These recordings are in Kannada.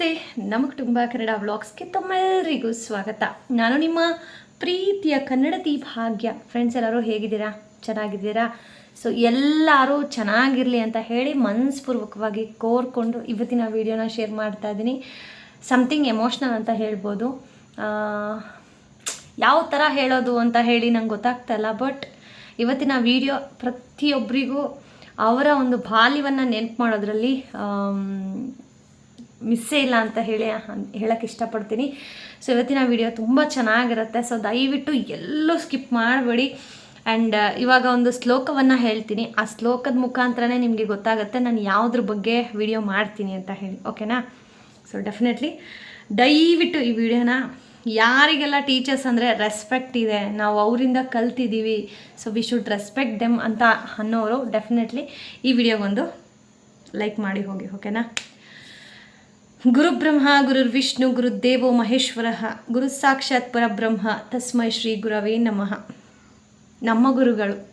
ನಮಸ್ತೆ. ನಮ್ಮ ಕುಟುಂಬ ಕನ್ನಡ ವ್ಲಾಗ್ಸ್ಗೆ ತಮ್ಮೆಲ್ಲರಿಗೂ ಸ್ವಾಗತ. ನಾನು ನಿಮ್ಮ ಪ್ರೀತಿಯ ಕನ್ನಡತಿ ಭಾಗ್ಯ ಫ್ರೆಂಡ್ಸ್ ಎಲ್ಲರೂ ಹೇಗಿದ್ದೀರಾ? ಚೆನ್ನಾಗಿದ್ದೀರಾ? ಸೊ ಎಲ್ಲರೂ ಚೆನ್ನಾಗಿರಲಿ ಅಂತ ಹೇಳಿ ಮನಸ್ಪೂರ್ವಕವಾಗಿ ಕೋರ್ಕೊಂಡು ಇವತ್ತಿನ ವೀಡಿಯೋನ ಶೇರ್ ಮಾಡ್ತಾ ಇದ್ದೀನಿ. ಸಮಥಿಂಗ್ ಎಮೋಷ್ನಲ್ ಅಂತ ಹೇಳ್ಬೋದು. ಯಾವ ಥರ ಹೇಳೋದು ಅಂತ ಹೇಳಿ ನಂಗೆ ಗೊತ್ತಾಗ್ತಾ ಇಲ್ಲ ಬಟ್ ಇವತ್ತಿನ ವಿಡಿಯೋ ಪ್ರತಿಯೊಬ್ಬರಿಗೂ ಅವರ ಒಂದು ಬಾಲ್ಯವನ್ನು ನೆನಪು ಮಾಡೋದ್ರಲ್ಲಿ ಮಿಸ್ಸೇ ಇಲ್ಲ ಅಂತ ಹೇಳಿ ಹೇಳಕ್ಕೆ ಇಷ್ಟಪಡ್ತೀನಿ. ಸೊ ಇವತ್ತಿನ ವಿಡಿಯೋ ತುಂಬ ಚೆನ್ನಾಗಿರುತ್ತೆ. ಸೊ ದಯವಿಟ್ಟು ಎಲ್ಲೂ ಸ್ಕಿಪ್ ಮಾಡಬೇಡಿ. ಆ್ಯಂಡ್ ಇವಾಗ ಒಂದು ಶ್ಲೋಕವನ್ನು ಹೇಳ್ತೀನಿ. ಆ ಶ್ಲೋಕದ ಮುಖಾಂತರನೇ ನಿಮಗೆ ಗೊತ್ತಾಗುತ್ತೆ ನಾನು ಯಾವುದ್ರ ಬಗ್ಗೆ ವಿಡಿಯೋ ಮಾಡ್ತೀನಿ ಅಂತ ಹೇಳಿ. ಓಕೆನಾ ಸೊ ಡೆಫಿನೆಟ್ಲಿ ದಯವಿಟ್ಟು ಈ ವಿಡಿಯೋನ ಯಾರಿಗೆಲ್ಲ ಟೀಚರ್ಸ್ ಅಂದರೆ ರೆಸ್ಪೆಕ್ಟ್ ಇದೆ, ನಾವು ಅವರಿಂದ ಕಲ್ತಿದ್ದೀವಿ so we should respect them ಅಂತ ಅನ್ನೋರು ಡೆಫಿನೆಟ್ಲಿ ಈ ವಿಡಿಯೋಗೊಂದು ಲೈಕ್ ಮಾಡಿ ಹೋಗಿ. ಓಕೆನಾ ಗುರುಬ್ರಹ್ಮ, ಗುರುರ್ವಿಷ್ಣು, ಗುರುದೇವೋ ಮಹೇಶ್ವರ, ಗುರು ಸಾಕ್ಷಾತ್ ಪರಬ್ರಹ್ಮ, ತಸ್ಮೈ ಶ್ರೀ ಗುರವೇ ನಮಃ. ನಮ್ಮ ಗುರುಗಳು.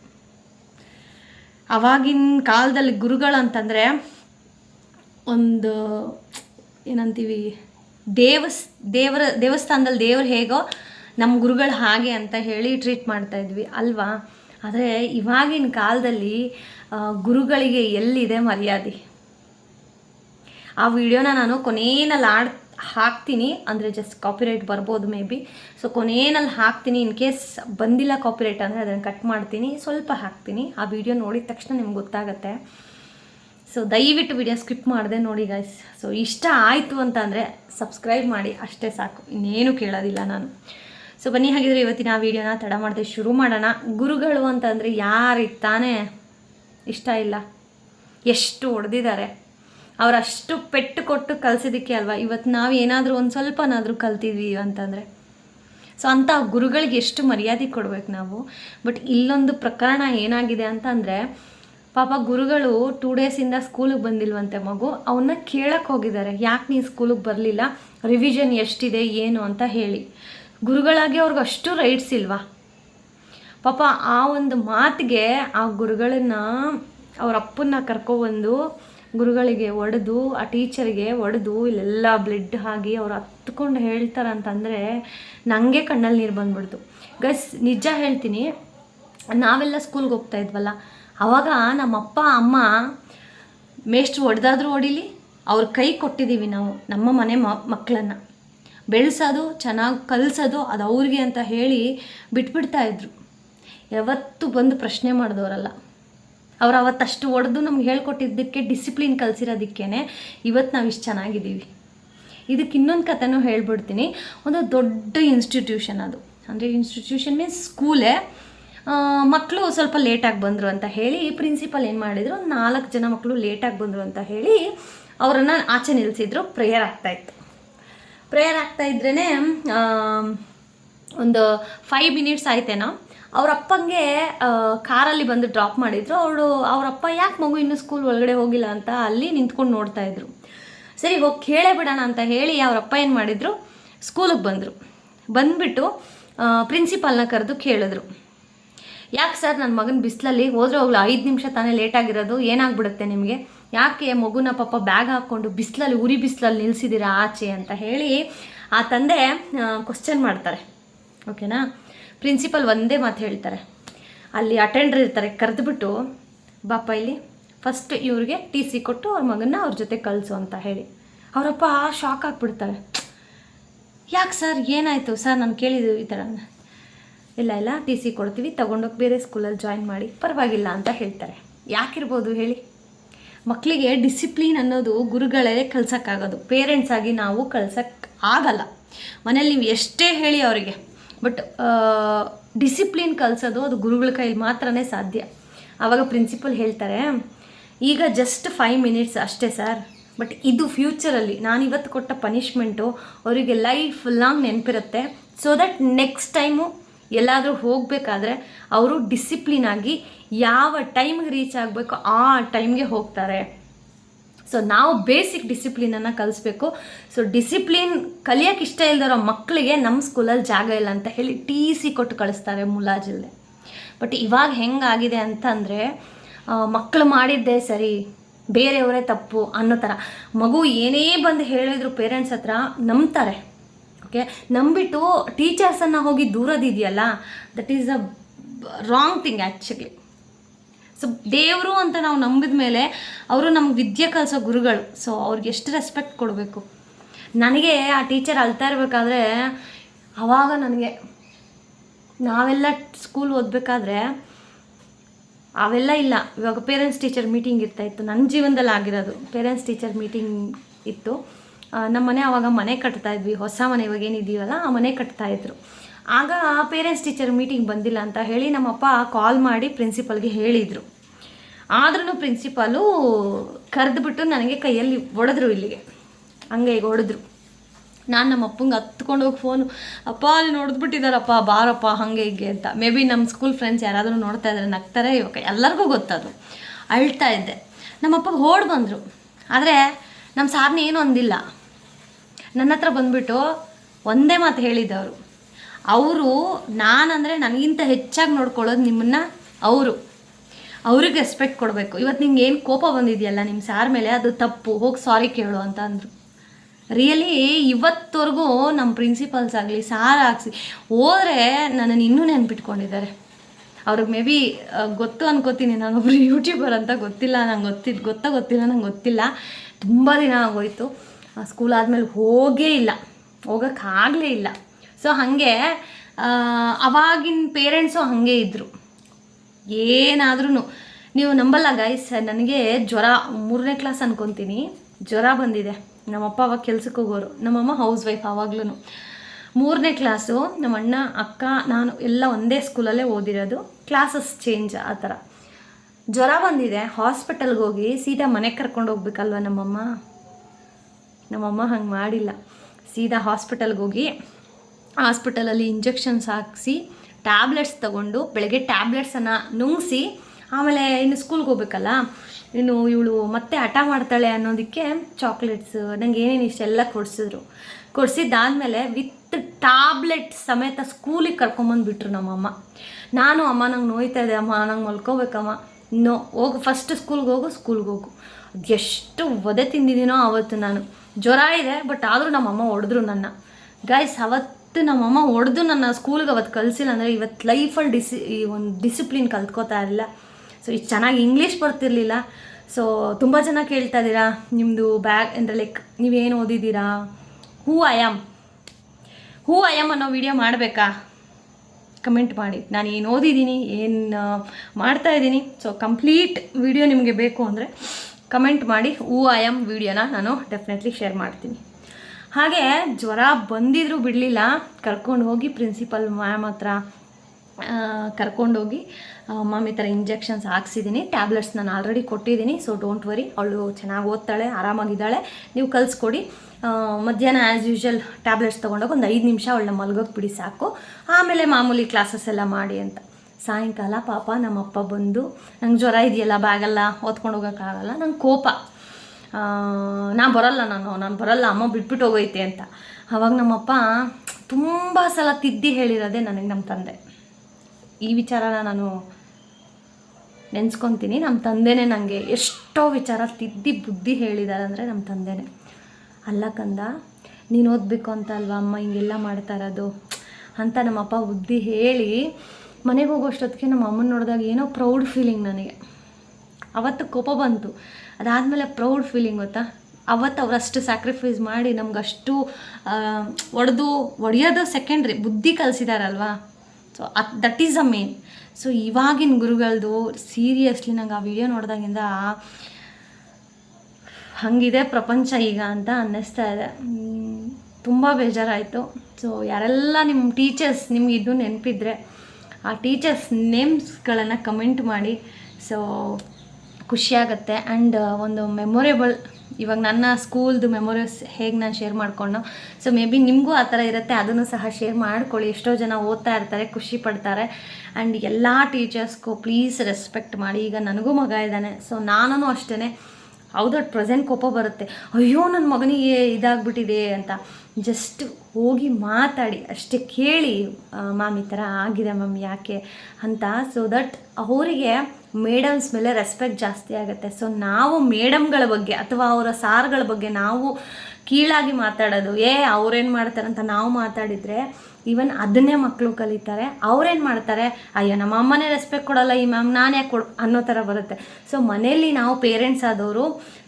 ಅವಾಗಿನ ಕಾಲದಲ್ಲಿ ಗುರುಗಳು ಅಂತಂದರೆ ಒಂದು ಏನಂತೀವಿ, ದೇವಸ್, ದೇವರ, ದೇವಸ್ಥಾನದಲ್ಲಿ ದೇವ್ರು ಹೇಗೋ ನಮ್ಮ ಗುರುಗಳು ಹಾಗೆ ಅಂತ ಹೇಳಿ ಟ್ರೀಟ್ ಮಾಡ್ತಾ ಇದ್ವಿ ಅಲ್ವಾ? ಆದರೆ ಇವಾಗಿನ ಕಾಲದಲ್ಲಿ ಗುರುಗಳಿಗೆ ಎಲ್ಲಿದೆ ಮರ್ಯಾದೆ? ಆ ವಿಡಿಯೋನ ನಾನು ಕೊನೆಯಲ್ಲಿ ಆಡ್, ಹಾಕ್ತೀನಿ. ಅಂದರೆ ಜಸ್ಟ್ ಕಾಪಿರೈಟ್ ಬರ್ಬೋದು ಮೇ ಬಿ ಸೊ ಕೊನೆಯಲ್ಲಿ ಹಾಕ್ತೀನಿ ಇನ್ ಕೇಸ್ ಬಂದಿಲ್ಲ ಕಾಪಿರೈಟ್ ಅಂದರೆ ಅದನ್ನು ಕಟ್ ಮಾಡ್ತೀನಿ. ಸ್ವಲ್ಪ ಹಾಕ್ತೀನಿ. ಆ ವಿಡಿಯೋ ನೋಡಿದ ತಕ್ಷಣ ನಿಮ್ಗೆ ಗೊತ್ತಾಗುತ್ತೆ. ಸೊ ದಯವಿಟ್ಟು ವಿಡಿಯೋ ಸ್ಕಿಪ್ ಮಾಡಿದೆ ನೋಡಿ ಗೈಸ್ ಸೊ ಇಷ್ಟ ಆಯಿತು ಅಂತ ಅಂದರೆ ಸಬ್ಸ್ಕ್ರೈಬ್ ಮಾಡಿ. ಅಷ್ಟೇ ಸಾಕು. ಇನ್ನೇನು ಕೇಳೋದಿಲ್ಲ ನಾನು. ಸೊ ಬನ್ನಿ ಹಾಗಿದ್ರೆ ಇವತ್ತಿನ ಆ ವಿಡಿಯೋನ ತಡ ಮಾಡದೆ ಶುರು ಮಾಡೋಣ. ಗುರುಗಳು ಅಂತಂದರೆ ಯಾರಿಗೆ ತಾನೇ ಇಷ್ಟ ಇಲ್ಲ. ಎಷ್ಟು ಹೊಡೆದಿದ್ದಾರೆ. ಅವರಷ್ಟು ಪೆಟ್ಟು ಕೊಟ್ಟು ಕಲಿಸಿದ್ದಕ್ಕೆ ಅಲ್ವಾ? ಇವತ್ತು ನಾವು ಏನಾದರೂ ಒಂದು ಸ್ವಲ್ಪನಾದರೂ ಕಲ್ತಿದ್ವಿ ಅಂತಂದರೆ. ಸೊ ಅಂಥ ಗುರುಗಳಿಗೆ ಎಷ್ಟು ಮರ್ಯಾದೆ ಕೊಡ್ಬೇಕು ನಾವು? ಬಟ್ ಇಲ್ಲೊಂದು ಪ್ರಕರಣ ಏನಾಗಿದೆ ಅಂತಂದರೆ, ಪಾಪ ಗುರುಗಳು ಟೂ ಡೇಸಿಂದ ಸ್ಕೂಲಿಗೆ ಬಂದಿಲ್ವಂತೆ ಮಗು. ಅವನ್ನ ಕೇಳಕ್ಕೆ ಹೋಗಿದ್ದಾರೆ. ಯಾಕೆ ನೀನು ಸ್ಕೂಲಿಗೆ ಬರಲಿಲ್ಲ? ರಿವಿಷನ್ ಎಷ್ಟಿದೆ, ಏನು ಅಂತ ಹೇಳಿ. ಗುರುಗಳಾಗಿ ಅವ್ರಿಗೆ ಅಷ್ಟು ರೈಟ್ಸ್ ಇಲ್ವಾ? ಪಾಪ ಆ ಒಂದು ಮಾತಿಗೆ ಆ ಗುರುಗಳನ್ನ ಅವ್ರ ಅಪ್ಪನ್ನ ಕರ್ಕೊಬಂದು ಗುರುಗಳಿಗೆ ಒಡೆದು, ಆ ಟೀಚರಿಗೆ ಒಡೆದು ಇಲ್ಲೆಲ್ಲ ಬ್ಲಡ್ ಆಗಿ ಅವ್ರು ಹತ್ಕೊಂಡು ಹೇಳ್ತಾರಂತಂದರೆ ನನಗೆ ಕಣ್ಣಲ್ಲಿ ನೀರು ಬಂದ್ಬಿಡ್ತು. ಗಸ್ ನಿಜ ಹೇಳ್ತೀನಿ, ನಾವೆಲ್ಲ ಸ್ಕೂಲ್ಗೆ ಹೋಗ್ತಾ ಇದ್ವಲ್ಲ ಆವಾಗ ನಮ್ಮಪ್ಪ ಅಮ್ಮ ಮೇಷ್ಟ್ರು ಒಡೆದಾದರೂ ಹೊಡಿಲಿ ಅವ್ರ ಕೈ ಕೊಟ್ಟಿದ್ದೀವಿ ನಾವು, ನಮ್ಮ ಮನೆ ಮಕ್ಕಳನ್ನು ಬೆಳೆಸೋದು, ಚೆನ್ನಾಗಿ ಕಲಿಸೋದು, ಅದು ಅವ್ರಿಗೆ ಅಂತ ಹೇಳಿ ಬಿಟ್ಬಿಡ್ತಾ ಇದ್ರು. ಯಾವತ್ತೂ ಬಂದು ಪ್ರಶ್ನೆ ಮಾಡಿದವರಲ್ಲ. ಅವ್ರು ಅವತ್ತಷ್ಟು ಹೊಡೆದು ನಮ್ಗೆ ಹೇಳ್ಕೊಟ್ಟಿದ್ದಕ್ಕೆ ಡಿಸಿಪ್ಲಿನ್ ಕಲಿಸಿರೋದಕ್ಕೇ ಇವತ್ತು ನಾವು ಇಷ್ಟು ಚೆನ್ನಾಗಿದ್ದೀವಿ. ಇದಕ್ಕೆ ಇನ್ನೊಂದು ಕಥೆನೂ ಹೇಳ್ಬಿಡ್ತೀನಿ. ಒಂದು ದೊಡ್ಡ ಇನ್ಸ್ಟಿಟ್ಯೂಷನ್ ಅದು. ಅಂದರೆ ಇನ್ಸ್ಟಿಟ್ಯೂಷನ್ ಮೀನ್ಸ್ ಸ್ಕೂಲೇ ಮಕ್ಕಳು ಸ್ವಲ್ಪ ಲೇಟಾಗಿ ಬಂದರು ಅಂತ ಹೇಳಿ ಪ್ರಿನ್ಸಿಪಲ್ ಏನು ಮಾಡಿದರು, ಒಂದು ನಾಲ್ಕು ಜನ ಮಕ್ಕಳು ಲೇಟಾಗಿ ಬಂದರು ಅಂತ ಹೇಳಿ ಅವರನ್ನು ಆಚೆ ನಿಲ್ಲಿಸಿದ್ರು ಪ್ರೇಯರ್ ಆಗ್ತಾಯಿತ್ತು ಪ್ರೇಯರ್ ಆಗ್ತಾ ಇದ್ರೇ ಒಂದು ಫೈವ್ ಮಿನಿಟ್ಸ್ ಆಯ್ತೇನೋ. ಅವ್ರ ಅಪ್ಪಂಗೆ ಕಾರಲ್ಲಿ ಬಂದು ಡ್ರಾಪ್ ಮಾಡಿದ್ರು. ಅವಳು ಅವರಪ್ಪ ಯಾಕೆ ಮಗು ಇನ್ನೂ ಸ್ಕೂಲ್ ಒಳಗಡೆ ಹೋಗಿಲ್ಲ ಅಂತ ಅಲ್ಲಿ ನಿಂತ್ಕೊಂಡು ನೋಡ್ತಾ ಇದ್ರು. ಸರಿ, ಹೋಗಿ ಕೇಳೇ ಬಿಡೋಣ ಅಂತ ಹೇಳಿ ಅವರಪ್ಪ ಏನು ಮಾಡಿದರು? ಸ್ಕೂಲಿಗೆ ಬಂದರು. ಬಂದುಬಿಟ್ಟು ಪ್ರಿನ್ಸಿಪಾಲ್ನ ಕರೆದು ಕೇಳಿದ್ರು. ಯಾಕೆ ಸರ್ ನನ್ನ ಮಗನ ಬಿಸಿಲಲ್ಲಿ ಹೋದ್ರೆ ಹೋಗ್ಲು, ಐದು ನಿಮಿಷ ತಾನೇ ಲೇಟಾಗಿರೋದು ಏನಾಗ್ಬಿಡುತ್ತೆ ನಿಮಗೆ? ಯಾಕೆ ಮಗುನ ಪಾಪ ಬ್ಯಾಗ್ ಹಾಕ್ಕೊಂಡು ಬಿಸಿಲಲ್ಲಿ, ಉರಿ ಬಿಸಿಲಲ್ಲಿ ನಿಲ್ಲಿಸಿದ್ದೀರಾ ಆಚೆ ಅಂತ ಹೇಳಿ ಆ ತಂದೆ ಕ್ವಶನ್ ಮಾಡ್ತಾರೆ. ಓಕೆನಾ ಪ್ರಿನ್ಸಿಪಲ್ ಒಂದೇ ಮಾತು ಹೇಳ್ತಾರೆ. ಅಲ್ಲಿ ಅಟೆಂಡರ್ ಇರ್ತಾರೆ, ಕರೆದುಬಿಟ್ಟು ಬಾಪ ಇಲ್ಲಿ ಫಸ್ಟ್ ಇವ್ರಿಗೆ ಟಿ ಸಿ ಕೊಟ್ಟು ಅವ್ರ ಮಗನ್ನ ಅವ್ರ ಜೊತೆ ಕಳಿಸು ಅಂತ ಹೇಳಿ. ಅವರಪ್ಪ ಶಾಕ್ ಆಗಿಬಿಡ್ತಾರೆ. ಯಾಕೆ ಸರ್ ಏನಾಯಿತು? ಸರ್ ನಾನು ಕೇಳಿದ್ದು ಈ ಥರ. ಇಲ್ಲ ಇಲ್ಲ ಟಿ ಸಿ ಕೊಡ್ತೀವಿ, ತೊಗೊಂಡೋಗಿ ಬೇರೆ ಸ್ಕೂಲಲ್ಲಿ ಜಾಯಿನ್ ಮಾಡಿ, ಪರವಾಗಿಲ್ಲ ಅಂತ ಹೇಳ್ತಾರೆ. ಯಾಕಿರ್ಬೋದು ಹೇಳಿ? ಮಕ್ಕಳಿಗೆ ಡಿಸಿಪ್ಲಿನ್ ಅನ್ನೋದು ಗುರುಗಳೇ ಕಲ್ಸೋಕ್ಕಾಗೋದು ಪೇರೆಂಟ್ಸ್ ಆಗಿ ನಾವು ಕಳ್ಸೋಕ್ಕೆ ಆಗಲ್ಲ. ಮನೇಲಿ ನೀವು ಎಷ್ಟೇ ಹೇಳಿ ಅವರಿಗೆ ಬಟ್ ಡಿಸಿಪ್ಲಿನ್ ಕಲಿಸೋದು ಅದು ಗುರುಗಳ ಕೈಲಿ ಮಾತ್ರನೇ ಸಾಧ್ಯ. ಆವಾಗ ಪ್ರಿನ್ಸಿಪಲ್ ಹೇಳ್ತಾರೆ, ಈಗ ಜಸ್ಟ್ ಫೈವ್ ಮಿನಿಟ್ಸ್ ಅಷ್ಟೇ ಸರ್ ಬಟ್ ಇದು ಫ್ಯೂಚರಲ್ಲಿ ನಾನು ಇವತ್ತು ಕೊಟ್ಟ ಪನಿಷ್ಮೆಂಟು ಅವರಿಗೆ ಲೈಫ್ ಲಾಂಗ್ ನೆನಪಿರುತ್ತೆ. ಸೊ ದಟ್ ನೆಕ್ಸ್ಟ್ ಟೈಮು ಎಲ್ಲಾದರೂ ಹೋಗಬೇಕಾದ್ರೆ ಅವರು ಡಿಸಿಪ್ಲಿನ್ ಆಗಿ ಯಾವ ಟೈಮ್ಗೆ ರೀಚ್ ಆಗಬೇಕು ಆ ಟೈಮ್ಗೆ ಹೋಗ್ತಾರೆ. ಸೊ ನಾವು ಬೇಸಿಕ್ ಡಿಸಿಪ್ಲಿನನ್ನು ಕಲಿಸ್ಬೇಕು. ಸೊ ಡಿಸಿಪ್ಲಿನ್ ಕಲಿಯೋಕೆ ಇಷ್ಟ ಇಲ್ದಿರೋ ಮಕ್ಕಳಿಗೆ ನಮ್ಮ ಸ್ಕೂಲಲ್ಲಿ ಜಾಗ ಇಲ್ಲ ಅಂತ ಹೇಳಿ ಟಿ ಸಿ ಕೊಟ್ಟು ಕಳಿಸ್ತಾರೆ ಮುಲಾಜಿಲ್ದೆ. ಬಟ್ ಇವಾಗ ಹೆಂಗಾಗಿದೆ ಅಂತಂದರೆ ಮಕ್ಕಳು ಮಾಡಿದ್ದೇ ಸರಿ, ಬೇರೆಯವರೇ ತಪ್ಪು ಅನ್ನೋ ಥರ. ಮಗು ಏನೇ ಬಂದು ಹೇಳಿದ್ರು ಪೇರೆಂಟ್ಸ್ ಹತ್ರ ನಂಬ್ತಾರೆ. ಓಕೆ ನಂಬಿಟ್ಟು ಟೀಚರ್ಸನ್ನು ಹೋಗಿ ದೂರದಿದೆಯಲ್ಲ that is a wrong thing actually so ದೇವರು ಅಂತ ನಾವು ನಂಬಿದ ಮೇಲೆ ಅವರು ನಮ್ಗೆ ವಿದ್ಯೆ ಕಲಿಸೋ ಗುರುಗಳು. ಸೊ ಅವ್ರಿಗೆ ಎಷ್ಟು ರೆಸ್ಪೆಕ್ಟ್ ಕೊಡಬೇಕು? ನನಗೆ ಆ ಟೀಚರ್ ಅಳ್ತಾ ಇರಬೇಕಾದ್ರೆ ಆವಾಗ ನನಗೆ ನಾವೆಲ್ಲ ಸ್ಕೂಲ್ ಓದಬೇಕಾದ್ರೆ ಅವೆಲ್ಲ ಇಲ್ಲ. ಇವಾಗ ಪೇರೆಂಟ್ಸ್ ಟೀಚರ್ ಮೀಟಿಂಗ್ ಇರ್ತಾ ಇತ್ತು. ನನ್ನ ಜೀವನದಲ್ಲಿ ಆಗಿರೋದು. ಪೇರೆಂಟ್ಸ್ ಟೀಚರ್ ಮೀಟಿಂಗ್ ಇತ್ತು. ನಮ್ಮ ಮನೆ ಆವಾಗ ಮನೆ ಕಟ್ತಾ ಇದ್ವಿ. ಹೊಸ ಮನೆ, ಇವಾಗ ಏನಿದೀವಲ್ಲ, ಆ ಮನೆ ಕಟ್ತಾ ಇದ್ರು. ಆಗ ಪೇರೆಂಟ್ಸ್ ಟೀಚರ್ ಮೀಟಿಂಗ್ ಬಂದಿಲ್ಲ ಅಂತ ಹೇಳಿ ನಮ್ಮಪ್ಪ ಕಾಲ್ ಮಾಡಿ ಪ್ರಿನ್ಸಿಪಲ್ಗೆ ಹೇಳಿದರು. ಆದ್ರೂ ಪ್ರಿನ್ಸಿಪಾಲು ಕರೆದುಬಿಟ್ಟು ನನಗೆ ಕೈಯಲ್ಲಿ ಒಡೆದ್ರು ಇಲ್ಲಿಗೆ. ಹಂಗೆ ಈಗ ಹೊಡೆದ್ರು ನಾನು ನಮ್ಮ ಅಪ್ಪಂಗೆ ಹತ್ಕೊಂಡು ಹೋಗಿ ಫೋನು ಅಪ್ಪ, ಅಲ್ಲಿ ನೋಡಿದ್ಬಿಟ್ಟಿದ್ದಾರಪ್ಪ ಬಾರಪ್ಪ, ಹಾಗೆ ಹೀಗೆ ಅಂತ. ಮೇ ಬಿ ನಮ್ಮ ಸ್ಕೂಲ್ ಫ್ರೆಂಡ್ಸ್ ಯಾರಾದರೂ ನೋಡ್ತಾ ಇದ್ದಾರೆ ನಗ್ತಾರೆ, ಇವಾಗ ಎಲ್ಲರಿಗೂ ಗೊತ್ತದು. ಅಳ್ತಾ ಇದ್ದೆ. ನಮ್ಮಪ್ಪ ಓಡ್ ಬಂದರು. ಆದರೆ ನಮ್ಮ ಸಾರ್ನ ಏನೂ ಅಂದಿಲ್ಲ. ನನ್ನ ಹತ್ರ ಬಂದುಬಿಟ್ಟು ಒಂದೇ ಮಾತು ಹೇಳಿದ್ದವರು ಅವರು ನಾನಂದರೆ ನನಗಿಂತ ಹೆಚ್ಚಾಗಿ ನೋಡ್ಕೊಳ್ಳೋದು ನಿಮ್ಮನ್ನು ಅವರು. ಅವ್ರಿಗೆ ರೆಸ್ಪೆಕ್ಟ್ ಕೊಡಬೇಕು. ಇವತ್ತು ನಿಮ್ಗೆ ಏನು ಕೋಪ ಬಂದಿದೆಯಲ್ಲ ನಿಮ್ಮ ಸಾರ್ ಮೇಲೆ, ಅದು ತಪ್ಪು, ಹೋಗಿ ಸಾರಿ ಕೇಳು ಅಂತ ಅಂದರು. ರಿಯಲಿ ಇವತ್ತವರೆಗೂ ನಮ್ಮ ಪ್ರಿನ್ಸಿಪಲ್ಸ್ ಆಗಲಿ, ಸಾರ್ ಹಾಕ್ಸಿ ಹೋದರೆ ನನ್ನನ್ನು ಇನ್ನೂ ನೆನ್ಪಿಟ್ಕೊಂಡಿದ್ದಾರೆ. ಅವ್ರಿಗೆ ಮೇ ಬಿ ಗೊತ್ತು ಅನ್ಕೋತೀನಿ ನಾನೊಬ್ರು ಯೂಟ್ಯೂಬರ್ ಅಂತ, ಗೊತ್ತಿಲ್ಲ, ನಂಗೆ ಗೊತ್ತಿದ್ದು ಗೊತ್ತಾ ಗೊತ್ತಿಲ್ಲ, ನಂಗೆ ಗೊತ್ತಿಲ್ಲ. ತುಂಬ ದಿನ ಆಗೋಯ್ತು. ಸ್ಕೂಲ್ ಆದಮೇಲೆ ಹೋಗೇ ಇಲ್ಲ. ಹೋಗೋಕ್ಕಾಗಲೇ ಇಲ್ಲ. ಸೊ ಹಾಗೆ ಅವಾಗಿನ ಪೇರೆಂಟ್ಸು ಹಾಗೆ ಇದ್ದರು ಏನಾದ್ರೂ ನೀವು ನಂಬಲ್ಲ ಗೈಸ್ ನನಗೆ ಜ್ವರ, ಮೂರನೇ ಕ್ಲಾಸ್ ಅನ್ಕೊತೀನಿ. ಜ್ವರ ಬಂದಿದೆ. ನಮ್ಮಪ್ಪ ಅವಾಗ ಕೆಲ್ಸಕ್ಕೆ ಹೋಗೋರು. ನಮ್ಮಮ್ಮ ಹೌಸ್ ವೈಫ್ ಆವಾಗ್ಲೂ ಮೂರನೇ ಕ್ಲಾಸು ನಮ್ಮ ಅಣ್ಣ ಅಕ್ಕ, ನಾನು ಎಲ್ಲ ಒಂದೇ ಸ್ಕೂಲಲ್ಲೇ ಓದಿರೋದು. ಕ್ಲಾಸಸ್ ಚೇಂಜ್ ಆ ಥರ. ಜ್ವರ ಬಂದಿದೆ. ಹಾಸ್ಪಿಟಲ್ಗೆ ಹೋಗಿ ಸೀದಾ ಮನೆಗೆ ಕರ್ಕೊಂಡು ಹೋಗ್ಬೇಕಲ್ವ ನಮ್ಮಮ್ಮ? ನಮ್ಮಮ್ಮ ಹಂಗೆ ಮಾಡಿಲ್ಲ. ಸೀದಾ ಹಾಸ್ಪಿಟಲ್ಗೆ ಹೋಗಿ ಹಾಸ್ಪಿಟಲಲ್ಲಿ ಇಂಜೆಕ್ಷನ್ಸ್ ಹಾಕಿಸಿ ಟ್ಯಾಬ್ಲೆಟ್ಸ್ ತಗೊಂಡು ಬೆಳಗ್ಗೆ ಟ್ಯಾಬ್ಲೆಟ್ಸನ್ನು ನುಂಗಿಸಿ ಆಮೇಲೆ ಇನ್ನು ಸ್ಕೂಲ್ಗೆ ಹೋಗ್ಬೇಕಲ್ಲ, ಇನ್ನು ಇವಳು ಮತ್ತೆ ಹಠ ಮಾಡ್ತಾಳೆ ಅನ್ನೋದಕ್ಕೆ ಚಾಕ್ಲೇಟ್ಸ್ ನಂಗೆ ಏನೇನು ಇಷ್ಟೆಲ್ಲ ಕೊಡಿಸಿದ್ರು. ಕೊಡಿಸಿದ್ದಾದಮೇಲೆ ವಿತ್ ಟ್ಯಾಬ್ಲೆಟ್ ಸಮೇತ ಸ್ಕೂಲಿಗೆ ಕರ್ಕೊಂಬಂದುಬಿಟ್ರು ನಮ್ಮಮ್ಮ ನಾನು ಅಮ್ಮ, ನಂಗೆ ನೋಯ್ತಾ ಇದೆ ಅಮ್ಮ, ನಂಗೆ ಮಲ್ಕೋಬೇಕಮ್ಮ. ನೋ ಹೋಗು ಫಸ್ಟ್ ಸ್ಕೂಲ್ಗೆ ಹೋಗು ಸ್ಕೂಲ್ಗೆ ಹೋಗು. ಎಷ್ಟು ಒದೆ ತಿಂದಿದ್ದೀನೋ ಅವತ್ತು ನಾನು. ಜ್ವರ ಇದೆ ಬಟ್ ಆದರೂ ನಮ್ಮಮ್ಮ ಹೊಡೆದ್ರು ನನ್ನ. ಗೈಸ್ ಅವತ್ತು ನಮ್ಮಮ್ಮ ಹೊಡೆದು ನನ್ನ ಸ್ಕೂಲ್ಗೆ ಅವತ್ತು ಕಲಿಸಿಲ್ಲ ಅಂದರೆ ಇವತ್ತು ಲೈಫಲ್ಲಿ ಡಿಸಿ ಈ ಒಂದು ಡಿಸಿಪ್ಲಿನ್ ಕಲ್ತ್ಕೋತಾ ಇರಲಿಲ್ಲ. ಸೊ ಇಷ್ಟು ಚೆನ್ನಾಗಿ ಇಂಗ್ಲೀಷ್ ಬರ್ತಿರ್ಲಿಲ್ಲ. ಸೊ ತುಂಬ ಜನ ಕೇಳ್ತಾ ಇದ್ದೀರಾ ನಿಮ್ಮದು ಬ್ಯಾಗ್ ಅಂದರೆ ಲೈಕ್ ನೀವೇನು ಓದಿದ್ದೀರಾ? ಹೂ ಆಮ್ ಹೂ ಆಮ್ ಅನ್ನೋ ವಿಡಿಯೋ ಮಾಡಬೇಕಾ? ಕಮೆಂಟ್ ಮಾಡಿ. ನಾನು ಏನು ಓದಿದ್ದೀನಿ, ಏನು ಮಾಡ್ತಾ ಇದ್ದೀನಿ. ಸೊ ಕಂಪ್ಲೀಟ್ ವಿಡಿಯೋ ನಿಮಗೆ ಬೇಕು ಅಂದರೆ ಕಮೆಂಟ್ ಮಾಡಿ. ಹೂ ಆಮ್ ವಿಡಿಯೋನ ನಾನು ಡೆಫಿನೆಟ್ಲಿ ಶೇರ್ ಮಾಡ್ತೀನಿ. ಹಾಗೆ ಜ್ವರ ಬಂದಿದ್ರೂ ಬಿಡಲಿಲ್ಲ. ಕರ್ಕೊಂಡು ಹೋಗಿ ಪ್ರಿನ್ಸಿಪಲ್ ಮ್ಯಾಮ್ ಹತ್ರ ಕರ್ಕೊಂಡೋಗಿ ಮ್ಯಾಮ್ ಈ ಥರ ಇಂಜೆಕ್ಷನ್ಸ್ ಹಾಕ್ಸಿದ್ದೀನಿ ಟ್ಯಾಬ್ಲೆಟ್ಸ್ ನಾನು ಆಲ್ರೆಡಿ ಕೊಟ್ಟಿದ್ದೀನಿ ಸೊ ಡೋಂಟ್ ವರಿ ಅವಳು ಚೆನ್ನಾಗಿ ಓದ್ತಾಳೆ, ಆರಾಮಾಗಿದ್ದಾಳೆ. ನೀವು ಕಲಿಸ್ಕೊಡಿ. ಮಧ್ಯಾಹ್ನ ಆ್ಯಸ್ ಯೂಶಲ್ ಟ್ಯಾಬ್ಲೆಟ್ಸ್ ತೊಗೊಂಡೋಗಿ ಒಂದು ಐದು ನಿಮಿಷ ಅವಳನ್ನ ಮಲ್ಗೋಗಿ ಬಿಡಿ ಸಾಕು. ಆಮೇಲೆ ಮಾಮೂಲಿ ಕ್ಲಾಸಸ್ ಎಲ್ಲ ಮಾಡಿ ಅಂತ. ಸಾಯಂಕಾಲ ಪಾಪ ನಮ್ಮಪ್ಪ ಬಂದು, ನಂಗೆ ಜ್ವರ ಇದೆಯಲ್ಲ ಬ್ಯಾಗೆಲ್ಲ ಓದ್ಕೊಂಡು ಹೋಗೋಕ್ಕಾಗಲ್ಲ, ನಂಗೆ ಕೋಪ. ನಾ ಬರಲ್ಲ ನಾನು ನಾನು ಬರಲ್ಲ, ಅಮ್ಮ ಬಿಟ್ಬಿಟ್ಟು ಹೋಗೈತೆ ಅಂತ. ಅವಾಗ ನಮ್ಮಪ್ಪ ತುಂಬ ಸಲ ತಿದ್ದಿ ಹೇಳಿರೋದೆ ನನಗೆ ನಮ್ಮ ತಂದೆ. ಈ ವಿಚಾರನ ನಾನು ನೆನ್ಸ್ಕೊತೀನಿ. ನಮ್ಮ ತಂದೆನೇ ನನಗೆ ಎಷ್ಟೋ ವಿಚಾರ ತಿದ್ದಿ ಬುದ್ಧಿ ಹೇಳಿದ್ದಾರೆ ಅಂದರೆ ನಮ್ಮ ತಂದೆನೇ. ಅಲ್ಲ ಕಂದ, ನೀನು ಓದಬೇಕು ಅಂತ ಅಲ್ವಾ? ಅಮ್ಮ ಹಿಂಗೆಲ್ಲ ಮಾಡ್ತಾ ಇರೋದು ಅಂತ ನಮ್ಮಪ್ಪ ಬುದ್ಧಿ ಹೇಳಿ ಮನೆಗೆ ಹೋಗೋಷ್ಟೊತ್ತಿಗೆ ನಮ್ಮ ಅಮ್ಮನ ನೋಡಿದಾಗ ಏನೋ ಪ್ರೌಡ್ ಫೀಲಿಂಗ್ ನನಗೆ. ಅವತ್ತು ಕೋಪ ಬಂತು. ಅದಾದಮೇಲೆ ಪ್ರೌಡ್ ಫೀಲಿಂಗ್ ಗೊತ್ತಾ? ಅವತ್ತು ಅವರಷ್ಟು ಸ್ಯಾಕ್ರಿಫೈಸ್ ಮಾಡಿ ನಮ್ಗಷ್ಟು ಒಡೆದು, ಒಡೆಯೋದು ಸೆಕೆಂಡ್ರಿ ಬುದ್ಧಿ ಕಲಿಸಿದಾರಲ್ವಾ? So uh that is a main so ಇವಾಗಿನ ಗುರುಗಳದು ಸೀರಿಯಸ್ಲಿ ನಂಗೆ ಆ ವಿಡಿಯೋ ನೋಡಿದಾಗಿಂದ ಹಂಗಿದೆ ಪ್ರಪಂಚ ಈಗ ಅಂತ ಅನ್ನಿಸ್ತಾ ಇದೆ. ತುಂಬ ಬೇಜಾರಾಯಿತು. ಸೊ ಯಾರೆಲ್ಲ ನಿಮ್ಮ ಟೀಚರ್ಸ್ ನಿಮ್ಗೆ ಇದು ನೆನಪಿದ್ರೆ, ಆ ಟೀಚರ್ಸ್ ನೇಮ್ಸ್ಗಳನ್ನು ಕಮೆಂಟ್ ಮಾಡಿ. ಸೊ ಖುಷಿಯಾಗತ್ತೆ ಆ್ಯಂಡ್ ಒಂದು ಮೆಮೊರೇಬಲ್ ಇವಾಗ ನನ್ನ ಸ್ಕೂಲ್ದು ಮೆಮೊರೀಸ್ ಹೇಗೆ ನಾನು ಶೇರ್ ಮಾಡಿಕೊಂಡು ಸೊ ಮೇ ಬಿ ನಿಮಗೂ ಆ ಥರ ಇರುತ್ತೆ, ಅದನ್ನು ಸಹ ಶೇರ್ ಮಾಡ್ಕೊಳ್ಳಿ. ಎಷ್ಟೋ ಜನ ಓದ್ತಾ ಇರ್ತಾರೆ, ಖುಷಿ ಪಡ್ತಾರೆ. ಆ್ಯಂಡ್ ಎಲ್ಲ ಟೀಚರ್ಸ್ಗೂ ಪ್ಲೀಸ್ ರೆಸ್ಪೆಕ್ಟ್ ಮಾಡಿ. ಈಗ ನನಗೂ ಮಗ ಇದ್ದಾನೆ ಸೊ ನಾನು ಅಷ್ಟೇ ಹೌದು ಪ್ರೆಸೆಂಟ್ ಕೋಪ ಬರುತ್ತೆ. ಅಯ್ಯೋ ನನ್ನ ಮಗನಿಗೆ ಇದಾಗ್ಬಿಟ್ಟಿದೆ ಅಂತ. ಜಸ್ಟ್ ಹೋಗಿ ಮಾತಾಡಿ, ಅಷ್ಟೇ ಕೇಳಿ ಮ್ಯಾಮ್ ಈ ಥರ ಆಗಿದೆ ಮ್ಯಾಮ್ ಯಾಕೆ ಅಂತ. ಸೊ ದಟ್ ಅವರಿಗೆ ಮೇಡಮ್ಸ್ ಮೇಲೆ ರೆಸ್ಪೆಕ್ಟ್ ಜಾಸ್ತಿ ಆಗುತ್ತೆ. ಸೊ ನಾವು ಮೇಡಮ್ಗಳ ಬಗ್ಗೆ ಅಥವಾ ಅವರ ಸಾರ್ಗಳ ಬಗ್ಗೆ ನಾವು ಕೀಳಾಗಿ ಮಾತಾಡೋದು, ಏ, ಅವ್ರೇನು ಮಾಡ್ತಾರಂತ? ನಾವು ಮಾತಾಡಿದರೆ ಈವನ್ ಅದನ್ನೇ ಮಕ್ಕಳು ಕಲಿತಾರೆ, ಅವ್ರೇನು ಮಾಡ್ತಾರೆ, ಅಯ್ಯೋ, ನಮ್ಮ ಅಮ್ಮನೇ ರೆಸ್ಪೆಕ್ಟ್ ಕೊಡಲ್ಲ, ಈ ಮ್ಯಾಮ್ ನಾನೇ ಕೊಡು ಅನ್ನೋ ಥರ ಬರುತ್ತೆ. ಸೊ ಮನೆಯಲ್ಲಿ ನಾವು ಪೇರೆಂಟ್ಸ್ ಆದವರು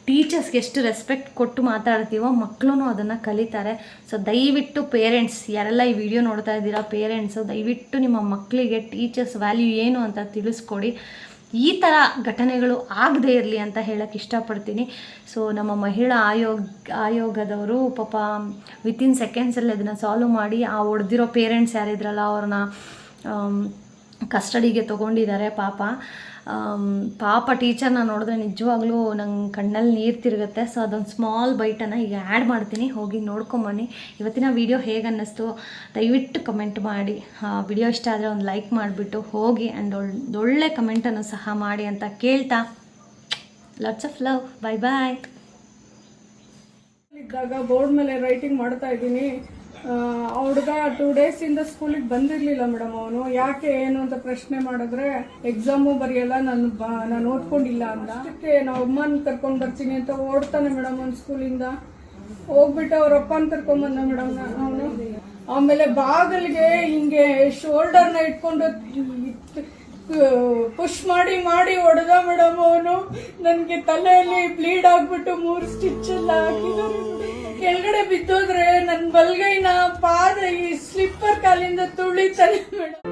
ಟೀಚರ್ಸ್ಗೆ ಎಷ್ಟು ರೆಸ್ಪೆಕ್ಟ್ ಕೊಟ್ಟು ಮಾತಾಡ್ತೀವೋ ಮಕ್ಕಳು ಅದನ್ನು ಕಲಿತಾರೆ. ಸೊ ದಯವಿಟ್ಟು ಪೇರೆಂಟ್ಸ್ ಯಾರೆಲ್ಲ ಈ ವಿಡಿಯೋ ನೋಡ್ತಾ ಇದ್ದೀರಾ ಪೇರೆಂಟ್ಸು ದಯವಿಟ್ಟು ನಿಮ್ಮ ಮಕ್ಕಳಿಗೆ ಟೀಚರ್ಸ್ ವ್ಯಾಲ್ಯೂ ಏನು ಅಂತ ತಿಳಿಸ್ಕೊಡಿ. ಈ ಥರ ಘಟನೆಗಳು ಆಗದೇ ಇರಲಿ ಅಂತ ಹೇಳಕ್ಕೆ ಇಷ್ಟಪಡ್ತೀನಿ. ಸೊ ನಮ್ಮ ಮಹಿಳಾ ಆಯೋಗ, ಆಯೋಗದವರು ಪಾಪ ವಿತಿನ್ ಸೆಕೆಂಡ್ಸಲ್ಲಿ ಅದನ್ನು ಸಾಲ್ವ್ ಮಾಡಿ, ಆ ಹೊಡೆದಿರೋ ಪೇರೆಂಟ್ಸ್ ಯಾರಿದ್ರಲ್ಲ ಅವ್ರನ್ನ ಕಸ್ಟಡಿಗೆ ತೊಗೊಂಡಿದ್ದಾರೆ ಪಾಪ. ಪಾಪ ಟೀಚರ್ನ ನೋಡಿದ್ರೆ ನಿಜವಾಗ್ಲೂ ನಂಗೆ ಕಣ್ಣಲ್ಲಿ ನೀರು ತಿರುಗುತ್ತೆ. ಸೊ ಅದೊಂದು ಸ್ಮಾಲ್ ಬೈಟನ್ನು ಈಗ ಆ್ಯಡ್ ಮಾಡ್ತೀನಿ. ಹೋಗಿ ನೋಡ್ಕೊಂಬನ್ನಿ. ಇವತ್ತಿನ ವಿಡಿಯೋ ಹೇಗೆ ಅನ್ನಿಸ್ತು, ದಯವಿಟ್ಟು ಕಮೆಂಟ್ ಮಾಡಿ. ವಿಡಿಯೋ ಇಷ್ಟ ಆದರೆ ಒಂದು ಲೈಕ್ ಮಾಡಿಬಿಟ್ಟು ಹೋಗಿ ಆ್ಯಂಡ್ ಒಳ್ಳೆ ಕಮೆಂಟನ್ನು ಸಹ ಮಾಡಿ ಅಂತ ಕೇಳ್ತಾ. Lots of love bye bye ಇದ್ದಾಗ ಬೋರ್ಡ್ ಮೇಲೆ ರೈಟಿಂಗ್ ಮಾಡ್ತಾ ಇದ್ದೀನಿ. ಹುಡುಗ ಟೂ ಡೇಸ್ ಇಂದ ಸ್ಕೂಲಿಗೆ ಬಂದಿರ್ಲಿಲ್ಲ ಮೇಡಮ್ ಅವನು. ಯಾಕೆ ಏನು ಅಂತ ಪ್ರಶ್ನೆ ಮಾಡಿದ್ರೆ ಎಕ್ಸಾಮು ಬರೆಯಲ್ಲ, ನಾನು ನಾನು ಓದ್ಕೊಂಡಿಲ್ಲ ಅಂತ. ಅದಕ್ಕೆ ನಾವು ಅಮ್ಮನ ಕರ್ಕೊಂಡು ಬರ್ತೀನಿ ಅಂತ ಓಡ್ತಾನೆ ಮೇಡಮ್ ಅವ್ನು ಸ್ಕೂಲಿಂದ ಹೋಗ್ಬಿಟ್ಟು ಅವ್ರ ಅಪ್ಪನ ಕರ್ಕೊಂಡ್ ಬಂದ ಮೇಡಮ್ ಅವನು. ಆಮೇಲೆ ಬಾಗಲ್ಗೆ ಹಿಂಗೆ ಶೋಲ್ಡರ್ನ ಇಟ್ಕೊಂಡು ಪುಷ್ ಮಾಡಿ ಮಾಡಿ ಹೊಡೆದ ಮೇಡಮ್ ಅವನು. ನನಗೆ ತಲೆಯಲ್ಲಿ ಬ್ಲೀಡ್ ಆಗ್ಬಿಟ್ಟು ಮೂರು ಸ್ಟಿಚ್ ಎಲ್ಲ ಹಾಕಿದ್ದಾರೆ ಕೆಳಗಡೆ ಬಿದ್ದೋದ್ರೆ ನನ್ನ ಬಲ್ಗೈನ ಪಾದ ಈ ಸ್ಲಿಪ್ಪರ್ ಕಾಲಿಂದ ತುಳಿತಾರೆ ಮೇಡಮ್